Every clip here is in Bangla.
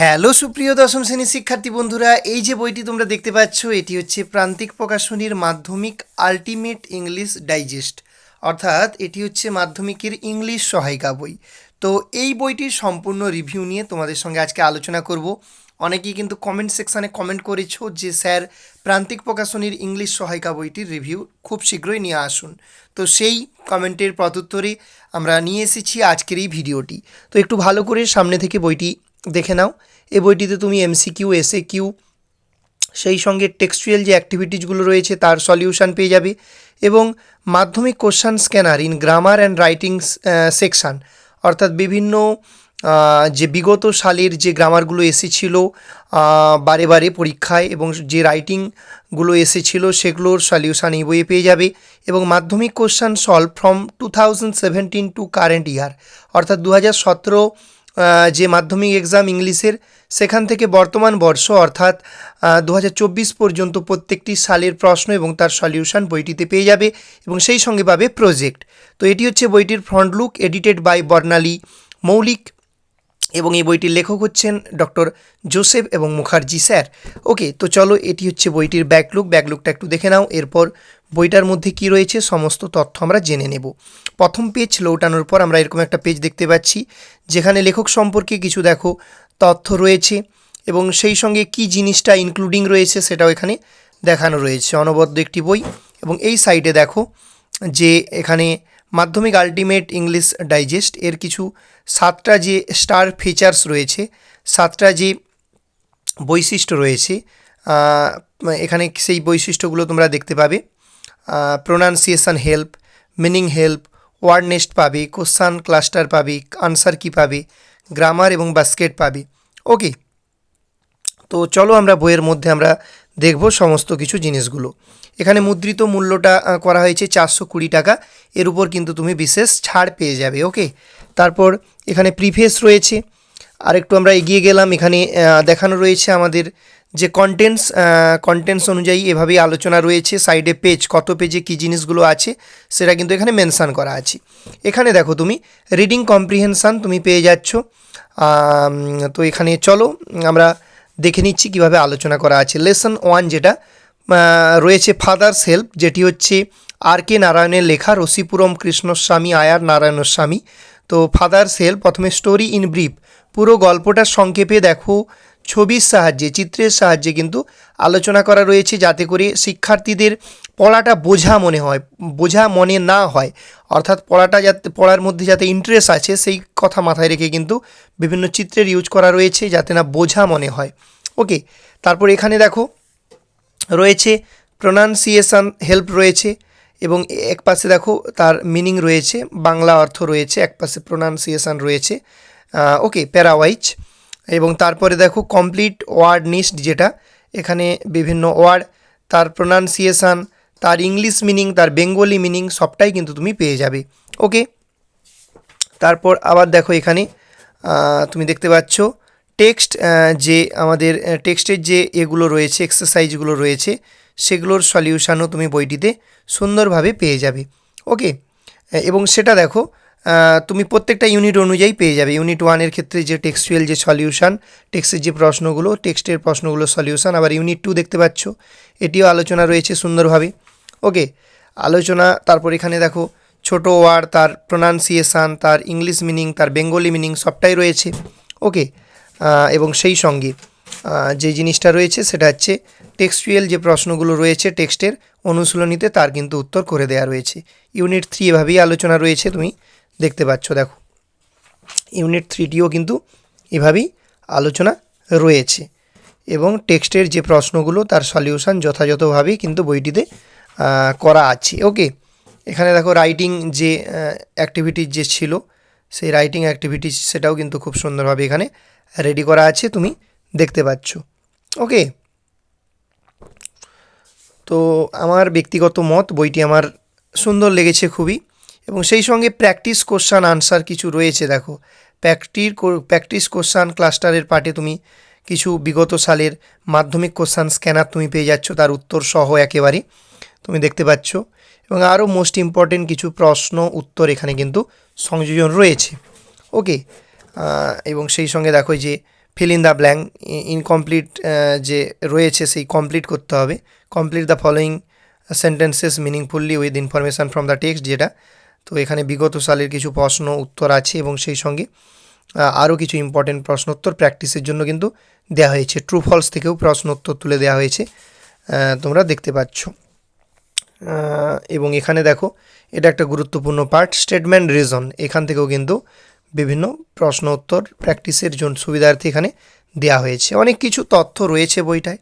হ্যালো সুপ্রিয় দশম শ্রেণির শিক্ষার্থী বন্ধুরা, এই যে বইটি তোমরা দেখতে পাচ্ছ, এটি হচ্ছে প্রান্তিক প্রকাশনীর মাধ্যমিক আলটিমেট ইংলিশ ডাইজেস্ট। অর্থাৎ এটি হচ্ছে মাধ্যমিকের ইংলিশ সহায়িকা বই। তো এই বইটির সম্পূর্ণ রিভিউ নিয়ে তোমাদের সঙ্গে আজকে আলোচনা করব। অনেকেই কিন্তু কমেন্ট সেকশানে কমেন্ট করেছ যে, স্যার, প্রান্তিক প্রকাশনীর ইংলিশ সহায়িকা বইটির রিভিউ খুব শীঘ্রই নিয়ে আসুন। তো সেই কমেন্টের প্রত্যুত্তরে আমরা নিয়ে এসেছি আজকের এই ভিডিওটি। তো একটু ভালো করে সামনে থেকে বইটি দেখে নাও। এই বইটিতে তুমি এমসিকিউ এসএ কিউ সেই সঙ্গে টেক্সচুয়াল যে অ্যাক্টিভিটিসগুলো রয়েছে তার সলিউশন পেয়ে যাবে এবং Madhyamik question scanner in grammar and writing section অর্থাৎ বিভিন্ন যে বিগত সালের যে গ্রামারগুলো এসেছিল বারে বারে পরীক্ষায় এবং যে রাইটিংগুলো এসেছিল সেগুলোর সলিউশন এই বইয়ে পেয়ে যাবে এবং Madhyamik question solve from two thousand seventeen to current year অর্থাৎ দু হাজার সতেরো যে মাধ্যমিক এক্সাম ইংলিশের, সেখান থেকে বর্তমান বর্ষ অর্থাৎ দু হাজার চব্বিশ পর্যন্ত প্রত্যেকটি সালের প্রশ্ন এবং তার সলিউশন বইটিতে পেয়ে যাবে এবং সেই সঙ্গে পাবে প্রজেক্ট তো এটি হচ্ছে বইটির front look edited by Barnali Moulik. এবং এই বইটির লেখক হচ্ছেন ডক্টর জোসেফ এবং মুখার্জি, স্যার। ওকে, তো চলো, এটি হচ্ছে বইটির ব্যাকলুক। ব্যাকলুকটা একটু দেখে নাও। এরপর বইটার মধ্যে কি রয়েছে, সমস্ত তথ্য আমরা জেনে নেব। প্রথম পেজ লৌটানোর পর আমরা এরকম একটা পেজ দেখতে পাচ্ছি, যেখানে লেখক সম্পর্কে কিছু দেখো, তথ্য রয়েছে এবং সেই সঙ্গে কি জিনিসটা ইনক্লুডিং রয়েছে সেটাও এখানে দেখানো রয়েছে। অনবদ্য একটি বই এবং এই সাইডে দেখো যে এখানে মাধ্যমিক আলটিমেট ইংলিশ ডাইজেস্ট এর কিছু সাতটা যে স্টার ফিচার্স রয়েছে, সাতটা যে বৈশিষ্ট্য রয়েছে এখানে সেই বৈশিষ্ট্যগুলো তোমরা দেখতে পাবে। Pronunciation help meaning help word nest পাবে কোশ্চান ক্লাস্টার পাবে আনসার কি পাবে গ্রামার এবং বাস্কেট পাবে। ওকে তো চলো আমরা বইয়ের মধ্যে আমরা দেখব সমস্ত কিছু জিনিসগুলো। এখানে মুদ্রিত মূল্যটা করা হয়েছে চারশো কুড়ি টাকা। এর উপর কিন্তু তুমি বিশেষ ছাড় পেয়ে যাবে, ওকে? তারপর এখানে প্রিফেস রয়েছে। আর একটু আমরা এগিয়ে গেলাম। এখানে দেখানো রয়েছে আমাদের যে কন্টেন্টস কন্টেন্টস অনুযায়ী এভাবেই আলোচনা রয়েছে। সাইডে পেজ কত পেজে কী জিনিসগুলো আছে, সেটা কিন্তু এখানে মেনশান করা আছে। এখানে দেখো তুমি রিডিং কম্প্রিহেনশান তুমি পেয়ে যাচ্ছ। তো এখানে চলো, আমরা দেখে নিচ্ছি কীভাবে আলোচনা করা আছে। লেসন ওয়ান যেটা রয়েছে ফাদার্স হেল্প যেটি হচ্ছে আর কে নারায়ণের লেখা, রসিপুরম কৃষ্ণস্বামী, আয়ার নারায়ণস্বামী। তো ফাদার্স হেল্প প্রথমে স্টোরি ইন ব্রিফ পুরো গল্পটার সংক্ষেপে দেখো ছবির সাহায্যে, চিত্রের সাহায্যে কিন্তু আলোচনা করা রয়েছে যাতে করে শিক্ষার্থীদের পড়াটা বোঝা মনে হয়, বোঝা মনে না হয়। অর্থাৎ পড়াটা যাতে, পড়ার মধ্যে যাতে ইন্টারেস্ট আছে, সেই কথা মাথায় রেখে কিন্তু বিভিন্ন চিত্রের ইউজ করা রয়েছে যাতে না বোঝা মনে হয়। ওকে তারপর এখানে দেখো, রয়েছে প্রোনাউন্সিয়েশন হেল্প রয়েছে এবং এক পাশে দেখো তার মিনিং রয়েছে, বাংলা অর্থ রয়েছে, এক পাশে প্রোনাউন্সিয়েশন রয়েছে। ওকে প্যারাওয়াইজ এবং তারপরে দেখো কমপ্লিট ওয়ার্ড নিস্ট যেটা, এখানে বিভিন্ন ওয়ার্ড তার প্রোনাউন্সিয়েশন তার ইংলিশ মিনিং তার বেঙ্গলি মিনিং সবটাই কিন্তু তুমি পেয়ে যাবে। ওকে তারপর আবার দেখো এখানে তুমি দেখতে পাচ্ছ টেক্সট যে আমাদের টেক্সটের যে এগুলো রয়েছে এক্সারসাইজগুলো রয়েছে, সেগুলোর সলিউশনও তুমি বইটিতে সুন্দরভাবে পেয়ে যাবে। ওকে এবং সেটা দেখো তুমি প্রত্যেকটা ইউনিট অনুযায়ী পেয়ে যাবে। ইউনিট ওয়ানের ক্ষেত্রে যে টেক্সচুয়াল যে সলিউশন টেক্সটের যে প্রশ্নগুলো টেক্সটের প্রশ্নগুলো সলিউশন আবার ইউনিট টু দেখতে পাচ্ছ, এটিও আলোচনা রয়েছে সুন্দরভাবে। ওকে আলোচনা, তারপর এখানে দেখো, ছোট ওয়ার্ড তার প্রোনাউন্সিয়েশান তার ইংলিশ মিনিং তার বেঙ্গলি মিনিং সবটাই রয়েছে। ওকে এবং সেই সঙ্গে যে জিনিসটা রয়েছে সেটা হচ্ছে টেক্সচুয়াল যে প্রশ্নগুলো রয়েছে টেক্সটের অনুশীলনীতে তার কিন্তু উত্তর করে দেওয়া রয়েছে। ইউনিট থ্রি এভাবেই আলোচনা রয়েছে, তুমি দেখতে পাচ্ছ, দেখো। ইউনিট থ্রিটিও কিন্তু এভাবেই আলোচনা রয়েছে এবং টেক্সটের যে প্রশ্নগুলো, তার সলিউশন যথাযথভাবেই কিন্তু বইটিতে করা আছে। ওকে এখানে দেখো রাইটিং যে অ্যাক্টিভিটিস যে ছিল, সেই রাইটিং অ্যাক্টিভিটিস সেটাও কিন্তু খুব সুন্দরভাবে এখানে রেডি করা আছে, তুমি দেখতে পাচ্ছ। ওকে তো আমার ব্যক্তিগত মত, বইটি আমার সুন্দর লেগেছে খুবই। এবং সেই সঙ্গে প্র্যাকটিস কোশ্চান আনসার কিছু রয়েছে, দেখো। প্র্যাকটির প্র্যাকটিস কোশ্চান ক্লাস্টারের পার্টে তুমি কিছু বিগত সালের মাধ্যমিক কোশ্চান স্ক্যানার তুমি পেয়ে যাচ্ছ, তার উত্তর সহ একেবারে তুমি দেখতে পাচ্ছ। এবং আরও মোস্ট ইম্পর্টেন্ট কিছু প্রশ্ন, উত্তর এখানে কিন্তু সংযোজন রয়েছে। ওকে এবং সেই সঙ্গে দেখো যে fill in the blank incomplete যে রয়েছে সেই কমপ্লিট করতে হবে। Complete the following sentences meaningfully with information from the text যেটা তো এখানে বিগত সালের কিছু প্রশ্ন উত্তর আছে এবং সেই সঙ্গে আরও কিছু ইম্পর্টেন্ট প্রশ্ন উত্তর প্র্যাকটিসের জন্য কিন্তু দেওয়া হয়েছে। ট্রু ফলস থেকেও প্রশ্ন উত্তর তুলে দেওয়া হয়েছে তোমরা দেখতে পাচ্ছ। এবং এখানে দেখো, এটা একটা গুরুত্বপূর্ণ পার্ট স্টেটমেন্ট রিজন এখান থেকেও কিন্তু বিভিন্ন প্রশ্ন উত্তর প্র্যাকটিসের জন্য সুবিধার্থে এখানে দেওয়া হয়েছে। অনেক কিছু তথ্য রয়েছে বইটায়,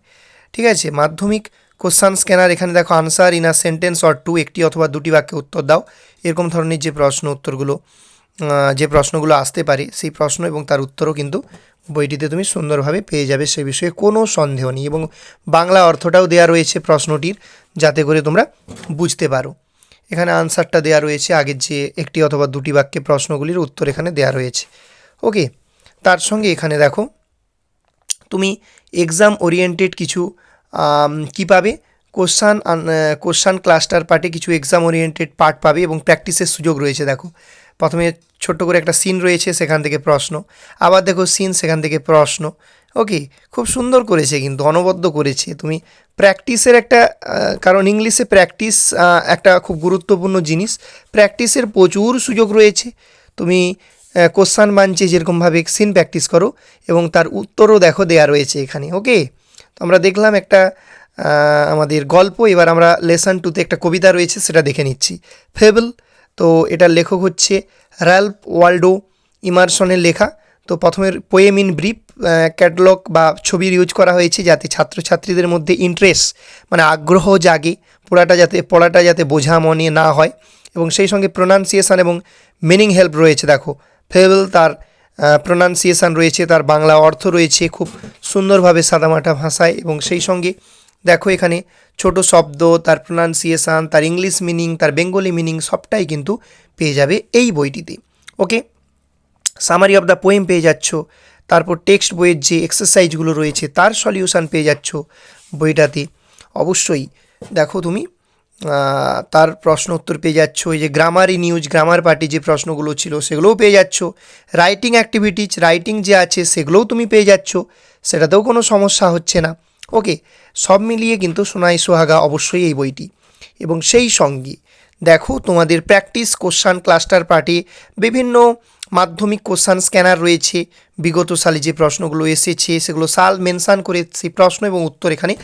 ঠিক আছে? মাধ্যমিক কোশ্চান স্ক্যানার এখানে দেখো answer in a sentence or two একটি অথবা দুটি বাক্যে উত্তর দাও। এরকম ধরনের যে প্রশ্ন উত্তরগুলো যে প্রশ্নগুলো আসতে পারে, সেই প্রশ্ন এবং তার উত্তরও কিন্তু বইটিতে তুমি সুন্দরভাবে পেয়ে যাবে সে বিষয়ে কোনো সন্দেহ নেই এবং বাংলা অর্থটাও দেওয়া রয়েছে প্রশ্নটির, যাতে করে তোমরা বুঝতে পারো। এখানে আনসারটা দেওয়া রয়েছে, আগের যে একটি অথবা দুটি বাক্যে প্রশ্নগুলির উত্তর এখানে দেওয়া রয়েছে। ওকে তার সঙ্গে এখানে দেখো, তুমি এক্সাম ওরিয়েন্টেড কিছু কি পাবে? কোশ্চান কোশ্চান ক্লাস্টার পার্টে কিছু এক্সাম ওরিয়েন্টেড পার্ট পাবে এবং প্র্যাকটিসের সুযোগ রয়েছে, দেখো। প্রথমে ছোট্ট করে একটা সিন রয়েছে, সেখান থেকে প্রশ্ন। আবার দেখো সিন সেখান থেকে প্রশ্ন। ওকে খুব সুন্দর করেছে কিন্তু, অনবদ্য করেছে। তুমি প্র্যাকটিসের একটা কারণ ইংলিশে প্র্যাকটিস একটা খুব গুরুত্বপূর্ণ জিনিস। প্র্যাকটিসের প্রচুর সুযোগ রয়েছে। তুমি কোশ্চান বাঞ্চে যেরকমভাবে সিন প্র্যাকটিস করো এবং তার উত্তরও দেখো দেয়া রয়েছে এখানে। ওকে তো আমরা দেখলাম একটা আমাদের গল্প। এবার আমরা লেসন টুতে একটা কবিতা রয়েছে, সেটা দেখে নিচ্ছি। ফেবল, তো এটার লেখক হচ্ছে র্যাল্প ওয়াল্ডো ইমারসনের লেখা। তো প্রথমের পোয়েম ইন ব্রিফ ক্যাটলগ বা ছবির ইউজ করা হয়েছে যাতে ছাত্রছাত্রীদের মধ্যে ইন্টারেস্ট মানে আগ্রহ জাগে, পড়াটা যাতে পড়াটা যাতে বোঝা মনে না হয়। এবং সেই সঙ্গে প্রোনাউন্সিয়েশন এবং মিনিং হেল্প রয়েছে। দেখো, ফেবল তার প্রোনাউন্সিয়েশন রয়েছে, তার বাংলা অর্থ রয়েছে, খুব সুন্দরভাবে সাদামাটা ভাষায় এবং সেই সঙ্গে দেখো এখানে ছোট শব্দ, তার প্রোনাউন্সিয়েশন তার ইংলিশ মিনিং তার বেঙ্গলি মিনিং সবটাই কিন্তু পেয়ে যাবে এই বইটিতে। Okay summary of the poem পেয়ে যাচ্ছ, তারপর টেক্সট বইয়ের যে এক্সারসাইজগুলো রয়েছে, তার সলিউশান পেয়ে যাচ্ছ বইটাতে। অবশ্যই দেখো তুমি তার প্রশ্ন উত্তর পেয়ে যাচ্ছ, এই যে গ্রামারি নিউজ গ্রামার পার্টি যে প্রশ্নগুলো ছিল সেগুলোও পেয়ে যাচ্ছ। রাইটিং অ্যাক্টিভিটিজ রাইটিং যে আছে সেগুলোও তুমি পেয়ে যাচ্ছ, সেটাতেও কোনো সমস্যা হচ্ছে না। ওকে সব মিলিয়ে কিন্তু সোনাই সোহাগা অবশ্যই এই বইটি। এবং সেই সঙ্গে দেখো তোমাদের প্র্যাকটিস কোশ্চান ক্লাস্টার পার্টি বিভিন্ন মাধ্যমিক কোশ্চান স্ক্যানার রয়েছে। বিগত সালে যে প্রশ্নগুলো এসেছে, সেগুলো সাল মেনশান করে সেই প্রশ্ন এবং উত্তর এখানে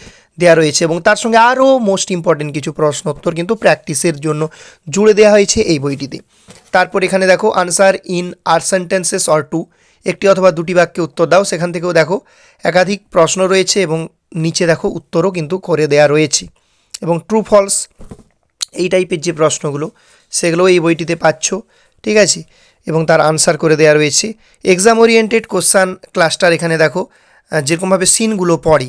দেওয়া রয়েছে এবং তার সঙ্গে আরও মোস্ট ইম্পর্টেন্ট কিছু প্রশ্ন উত্তর কিন্তু প্র্যাকটিসের জন্য জুড়ে দেওয়া হয়েছে এই বইটিতে। তারপর এখানে দেখো answer in a sentences or two একটি অথবা দুটি বাক্যে উত্তর দাও, সেখান থেকেও দেখো, একাধিক প্রশ্ন রয়েছে এবং নিচে দেখো উত্তরও কিন্তু করে দেওয়া রয়েছে। এবং ট্রু ফলস এই টাইপের যে প্রশ্নগুলো, সেগুলো এই বইটিতে পাচ্ছ, ঠিক আছে? এবং তার আনসার করে দেওয়া রয়েছে। এক্সাম ওরিয়েন্টেড কোশ্চান ক্লাস্টার এখানে দেখো যেরকমভাবে সিনগুলো পড়ে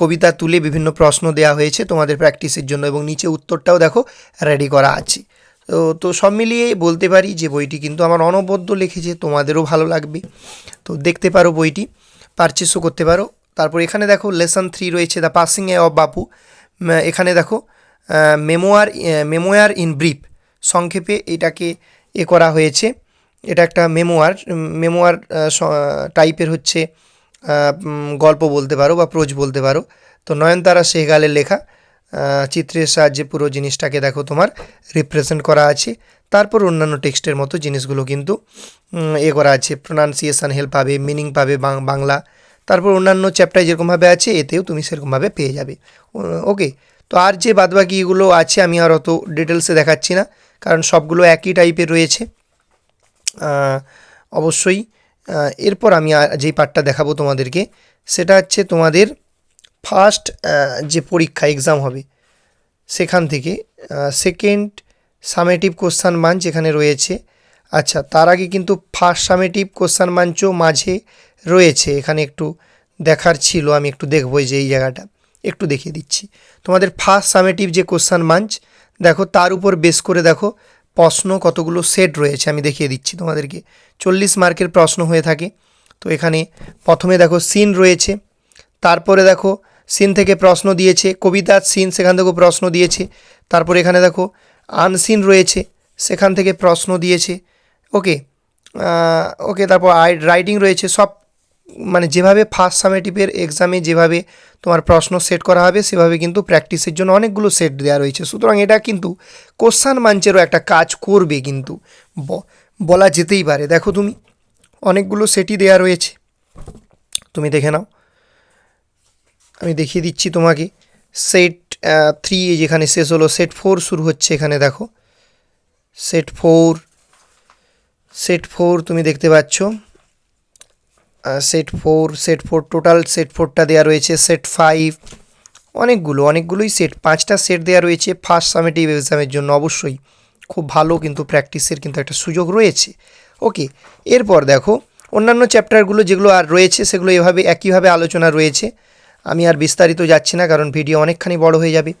কবিতা তুলে বিভিন্ন প্রশ্ন দেওয়া হয়েছে তোমাদের প্র্যাকটিসের জন্য এবং নিচে উত্তরটাও দেখো রেডি করা আছে। তো তো সব মিলিয়ে বলতে পারি যে বইটি কিন্তু আমার অনবদ্য লিখেছে, তোমাদেরও ভালো লাগবে। তো দেখতে পারো বইটি পারচেসও করতে পারো। তারপর এখানে দেখো লেসন থ্রি রয়েছে the passing away of Bapu এখানে দেখো মেমোয়ার মেমোয়ার ইন ব্রিফ সংক্ষেপে এটাকে এ করা হয়েছে। এটা একটা মেমোয়ার মেমোয়ার টাইপের হচ্ছে গল্প বলতে পারো বা প্রোজ বলতে পারো। তো নয়নতারা সেহগালের লেখা চিত্রের সাহায্যে পুরো জিনিসটাকে দেখো তোমার রিপ্রেজেন্ট করা আছে। তারপর অন্যান্য টেক্সটের মতো জিনিসগুলো কিন্তু এ করা আছে। প্রোনাউন্সিয়েশন হেল্প পাবে মিনিং পাবে বাংলা। তারপর অন্যান্য চ্যাপ্টার যেরকমভাবে আছে, এতেও তুমি সেরকমভাবে পেয়ে যাবে। ওকে, তো আর যে বাদবাকি এগুলো আছে আমি আর অত ডিটেলসে দেখাচ্ছি না, কারণ সবগুলো একই টাইপের রয়েছে। অবশ্যই এরপর আমি যেই পার্টটা দেখাবো তোমাদেরকে, সেটা হচ্ছে তোমাদের ফার্স্ট যে পরীক্ষা এক্সাম হবে, সেখান থেকে সেকেন্ড সামেটিভ কোশ্চান বাঞ্চ এখানে রয়েছে। আচ্ছা তার আগে কিন্তু ফার্স্ট সামেটিভ কোশ্চান বাঞ্চও মাঝে রয়েছে, এখানে একটু দেখার ছিল, আমি একটু দেখব যে, এই জায়গাটা, একটু দেখিয়ে দিচ্ছি। তোমাদের ফার্স্ট সামেটিভ যে কোশ্চান বাঞ্চ দেখো, তার উপর বেস করে দেখো প্রশ্ন কতগুলো সেট রয়েছে আমি দেখিয়ে দিচ্ছি তোমাদেরকে। চল্লিশ মার্কের প্রশ্ন হয়ে থাকে। তো এখানে প্রথমে দেখো সিন রয়েছে। তারপরে দেখো সিন থেকে প্রশ্ন দিয়েছে। কবিতার সিন সেখান থেকেও প্রশ্ন দিয়েছে। তারপর এখানে দেখো আনসিন রয়েছে, সেখান থেকে প্রশ্ন দিয়েছে। ওকে ওকে, তারপর রাইটিং রয়েছে, সব মানে যেভাবে ফার্স্ট সামেটিভের এক্সামে যেভাবে তোমার প্রশ্ন সেট করা হবে, সেভাবে কিন্তু প্র্যাকটিসের জন্য অনেকগুলো সেট দেওয়া রয়েছে। সুতরাং এটা কিন্তু কোশ্চান মাঞ্চেরও একটা কাজ করবে কিন্তু। বলা যেতেই পারে। দেখো তুমি, অনেকগুলো সেটই দেওয়া রয়েছে। তুমি দেখে নাও। আমি দেখিয়ে দিচ্ছি তোমাকে। সেট থ্রি যেখানে শেষ হলো সেট ফোর শুরু হচ্ছে এখানে দেখো। সেট ফোর সেট ফোর তুমি দেখতে পাচ্ছ। Set four set four total set ফোরটা দেওয়া রয়েছে সেট ফাইভ অনেকগুলো, অনেকগুলোই সেট পাঁচটা সেট দেওয়া রয়েছে ফার্স্ট সামেটিভ এক্সামের জন্য অবশ্যই। খুব ভালো কিন্তু প্র্যাকটিসের কিন্তু একটা সুযোগ রয়েছে। ওকে এরপর দেখো, অন্যান্য চ্যাপ্টারগুলো যেগুলো আর রয়েছে সেগুলো এভাবে, একইভাবে আলোচনা রয়েছে। আমি আর বিস্তারিত যাচ্ছি না কারণ ভিডিও অনেকখানি বড় হয়ে যাবে।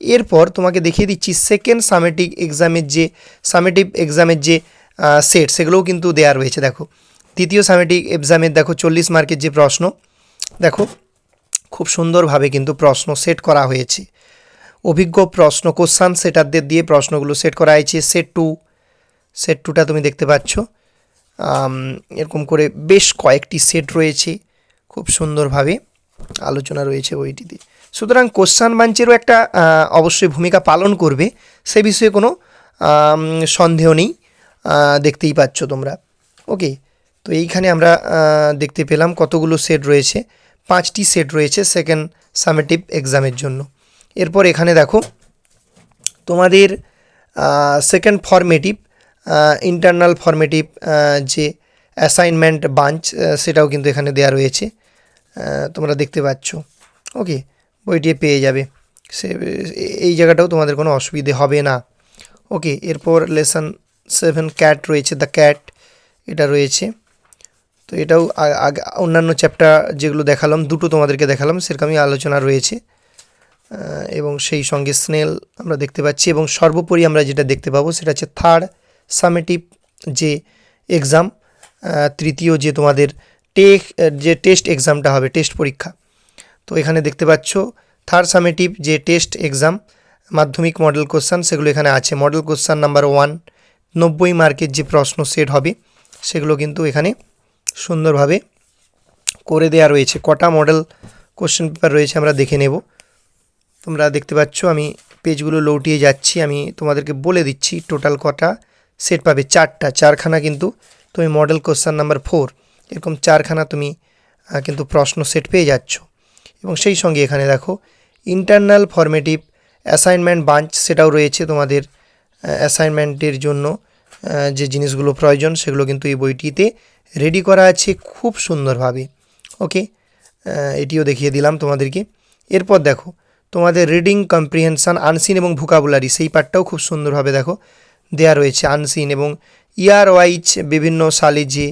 এরপর তোমাকে দেখিয়ে দিচ্ছি সেকেন্ড সামেটিক এক্সামের যে সামেটিভ এক্সামের যে সেট সেগুলোও কিন্তু দেওয়া রয়েছে। দেখো দ্বিতীয় সামেটিক এক্সামের দেখো, চল্লিশ মার্কের যে প্রশ্ন, দেখো, খুব সুন্দরভাবে কিন্তু প্রশ্ন সেট করা হয়েছে। অভিজ্ঞ প্রশ্ন কোশ্চান সেটারদের দিয়ে প্রশ্নগুলো সেট করা হয়েছে। সেট টু সেট টুটা তুমি দেখতে পাচ্ছ। এরকম করে বেশ কয়েকটি সেট রয়েছে। খুব সুন্দরভাবে আলোচনা রয়েছে বইটিতে। সুতরাং কোশ্চান বাঞ্চেরও একটা অবশ্যই ভূমিকা পালন করবে। সে বিষয়ে কোনো সন্দেহ নেই দেখতেই পাচ্ছ তোমরা। ওকে তো এইখানে আমরা দেখতে পেলাম কতগুলো সেট রয়েছে। পাঁচটি সেট রয়েছে সেকেন্ড সামেটিভ এক্সামের জন্য। এরপর এখানে দেখো, তোমাদের সেকেন্ড ফর্মেটিভ ইন্টারনাল ফর্মেটিভ যে অ্যাসাইনমেন্ট বাঞ্চ সেটাও কিন্তু এখানে দেওয়া রয়েছে। তোমরা দেখতে পাচ্ছ। ওকে বইটি পেয়ে যাবে। সে, এই জায়গাটাও তোমাদের কোনো অসুবিধে হবে না। ওকে, এরপর লেসন সেভেন ক্যাট রয়েছে দ্য ক্যাট এটা রয়েছে। তো এটাও আগে অন্যান্য চ্যাপ্টার যেগুলো দেখালাম, দুটো তোমাদেরকে দেখালাম, সেরকমই আলোচনা রয়েছে। এবং সেই সঙ্গে স্নেল আমরা দেখতে পাচ্ছি এবং সর্বোপরি আমরা যেটা দেখতে পাবো সেটা হচ্ছে থার্ড সামেটিভ যে এক্সাম তৃতীয় যে তোমাদের টেক যে টেস্ট এক্সামটা হবে টেস্ট পরীক্ষা। তো এখানে দেখতে পাচ্ছ থার্ড সামেটিভ যে test exam Madhyamik model question সেগুলো এখানে আছে। মডেল কোশ্চান নাম্বার ওয়ান নব্বই মার্কের যে প্রশ্ন সেট হবে, সেগুলো কিন্তু এখানে সুন্দরভাবে করে দেওয়া রয়েছে। কটা মডেল কোশ্চেন পেপার রয়েছে আমরা দেখে নেব। তোমরা দেখতে পাচ্ছ, আমি পেজগুলো লৌটিয়ে যাচ্ছি, আমি তোমাদেরকে বলে দিচ্ছি টোটাল কটা সেট পাবে? চারটা। চারখানা কিন্তু তুমি মডেল কোশ্চান নাম্বার ফোর এরকম চারখানা তুমি কিন্তু প্রশ্ন সেট পেয়ে যাচ্ছ। এবং সেই সঙ্গে এখানে দেখো ইন্টারনাল ফরমেটিভ অ্যাসাইনমেন্ট বাঞ্চ সেটাও রয়েছে তোমাদের অ্যাসাইনমেন্টের জন্য। যে জিনিসগুলো প্রয়োজন, সেগুলো কিন্তু এই বইটিতে রেডি করা আছে খুব সুন্দরভাবে। ওকে এটিও দেখিয়ে দিলাম তোমাদেরকে। এরপর দেখো, তোমাদের রিডিং কম্প্রিহেনশান আনসিন এবং ভোকাবুলারি সেই পার্টটাও খুব সুন্দরভাবে দেখো। দেয়া রয়েছে আনসিন এবং ইয়ার ওয়াইজ বিভিন্ন সালে যে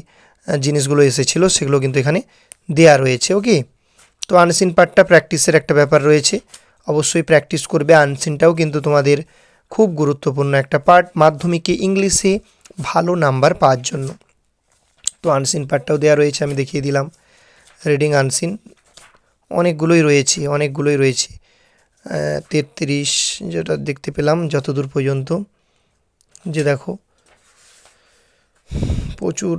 জিনিসগুলো এসেছিল, সেগুলো কিন্তু এখানে দেয়া রয়েছে। ওকে তো আনসিন পার্টটা প্র্যাকটিসের একটা ব্যাপার রয়েছে। অবশ্যই প্র্যাকটিস করবে। আনসিনটাও কিন্তু তোমাদের খুব গুরুত্বপূর্ণ একটা পার্ট মাধ্যমিকে ইংলিশে ভালো নাম্বার পাওয়ার জন্য। তো আনসিন পার্টটাও দেওয়া রয়েছে, আমি দেখিয়ে দিলাম। রিডিং আনসিন অনেকগুলোই রয়েছে অনেকগুলোই রয়েছে। তেত্রিশ যেটা দেখতে পেলাম যতদূর পর্যন্ত। যে দেখো, প্রচুর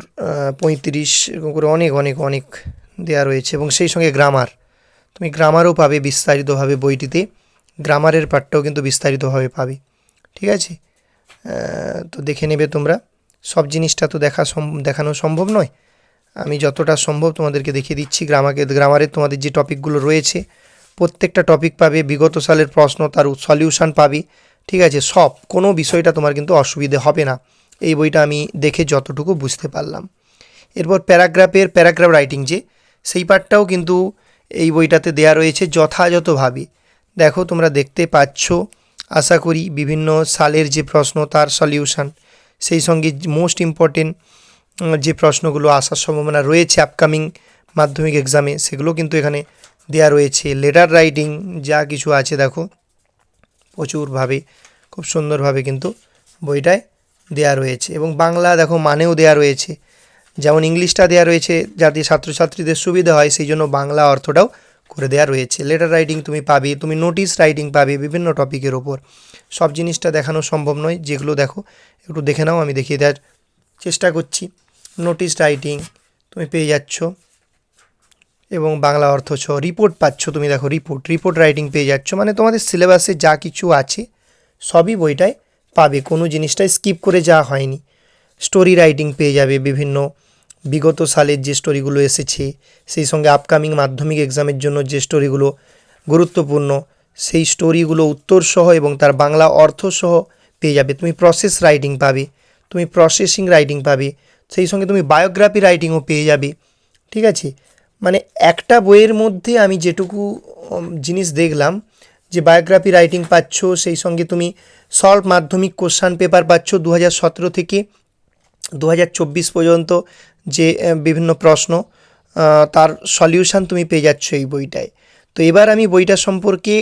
পঁয়ত্রিশ এরকম করে অনেক অনেক অনেক দেওয়া রয়েছে। এবং সেই সঙ্গে গ্রামার তুমি গ্রামারও পাবে বিস্তারিতভাবে বইটিতে। গ্রামারের পার্টটাও কিন্তু বিস্তারিতভাবে পাবে। ঠিক আছে? তো দেখে নেবে তোমরা। সব জিনিসটা তো দেখা দেখানো সম্ভব নয়। আমি যতটা সম্ভব তোমাদেরকে দেখিয়ে দিচ্ছি। গ্রামাকে গ্রামারের তোমাদের যে টপিকগুলো রয়েছে, প্রত্যেকটা টপিক পাবে, বিগত সালের প্রশ্ন, তার সলিউশান পাবে, ঠিক আছে? সব, কোনো বিষয়টা তোমার কিন্তু অসুবিধে হবে না। এই বইটা আমি দেখে যতটুকু বুঝতে পারলাম। এরপর প্যারাগ্রাফের, প্যারাগ্রাফ রাইটিং যে, সেই পার্টটাও কিন্তু এই বইটাতে দেয়া রয়েছে যথাযথভাবে। দেখো, তোমরা দেখতে পাচ্ছ আশা করি বিভিন্ন সালের যে প্রশ্ন, তার সলিউশন সেই সঙ্গে মোস্ট ইম্পর্টেন্ট যে প্রশ্নগুলো আসার সম্ভাবনা রয়েছে আপকামিং মাধ্যমিক এক্সামে সেগুলো কিন্তু এখানে দেয়া রয়েছে। লেটার রাইটিং যা কিছু আছে দেখো, প্রচুরভাবে, খুব সুন্দরভাবে কিন্তু বইটায় দেয়া রয়েছে। এবং বাংলা দেখো মানেও দেয়া রয়েছে। যেমন ইংলিশটা দেয়া রয়েছে, যাতে ছাত্রছাত্রীদের সুবিধা হয়, সেই জন্য বাংলা অর্থটাও করে দেয়া রয়েছে। লেটার রাইটিং তুমি পাবে, তুমি নোটিশ রাইটিং পাবে বিভিন্ন টপিকের ওপর। সব জিনিসটা দেখানো সম্ভব নয়, যেগুলো দেখো, একটু দেখে নাও, আমি দেখিয়ে দেওয়ার চেষ্টা করছি। নোটিশ রাইটিং তুমি পেয়ে যাচ্ছ। এবং বাংলা অর্থ ছ রিপোর্ট পাচ্ছ, তুমি দেখো রিপোর্ট রিপোর্ট রাইটিং পেয়ে যাচ্ছ। মানে তোমাদের সিলেবাসে যা কিছু আছে, সবই বইটায় পাবে। কোনো জিনিসটাই স্কিপ করে যাওয়া হয়নি। স্টোরি রাইটিং পেয়ে যাবে বিভিন্ন বিগত সালের যে স্টোরিগুলো এসেছে, সেই সঙ্গে আপকামিং মাধ্যমিক এক্সামের জন্য যে স্টোরিগুলো গুরুত্বপূর্ণ, সেই স্টোরিগুলো উত্তরসহ এবং তার বাংলা অর্থসহ পেয়ে যাবে। তুমি প্রসেস রাইটিং পাবে, তুমি প্রসেসিং রাইটিং পাবে, সেই সঙ্গে তুমি বায়োগ্রাফি রাইটিংও পেয়ে যাবে, ঠিক আছে? মানে একটা বইয়ের মধ্যে আমি যেটুকু জিনিস দেখলাম যে বায়োগ্রাফি রাইটিং পাচ্ছ, সেই সঙ্গে তুমি সলভ মাধ্যমিক কোশ্চান পেপার পাচ্ছ দু হাজার সতেরো থেকে দু হাজার চব্বিশ পর্যন্ত যে বিভিন্ন প্রশ্ন তার সলিউশন তুমি পেয়ে যাচ্ছ এই বইটায়। তো এবার আমি বইটা সম্পর্কে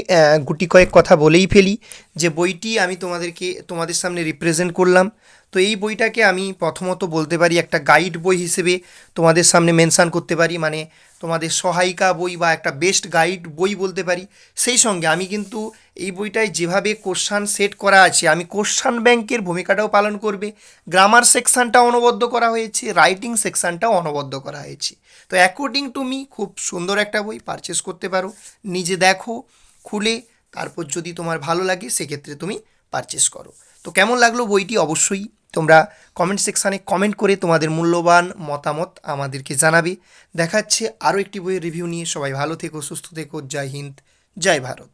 গুটি কয়েক কথা বলেই ফেলি। যে বইটি আমি তোমাদেরকে, তোমাদের সামনে রিপ্রেজেন্ট করলাম। তো এই বইটাকে আমি প্রথমত বলতে পারি একটা গাইড বই হিসেবে তোমাদের সামনে মেনশান করতে পারি। মানে তোমাদের সহায়িকা বই বা একটা বেস্ট গাইড বই বলতে পারি। সেই সঙ্গে আমি কিন্তু এই বইটায় যেভাবে কোশ্চান সেট করা আছে, আমি কোশ্চান ব্যাংকের ভূমিকাটাও পালন করবে। গ্রামার সেকশানটা অনবদ্য করা হয়েছে রাইটিং সেকশানটাও অনবদ্য করা হয়েছে। তো অ্যাকর্ডিং টু মি খুব সুন্দর একটা বই পারচেস করতে পারো। নিজে দেখো, খুলে, তারপর যদি তোমার ভালো লাগে, সেক্ষেত্রে তুমি পারচেস করো। তো কেমন লাগল বইটি? অবশ্যই তোমরা কমেন্ট সেকশানে কমেন্ট করে তোমাদের মূল্যবান মতামত আমাদেরকে জানাবে। দেখাচ্ছে আরও একটি বইয়ের রিভিউ নিয়ে। সবাই ভালো থেকো, সুস্থ থেকো। জয় হিন্দ, জয় ভারত।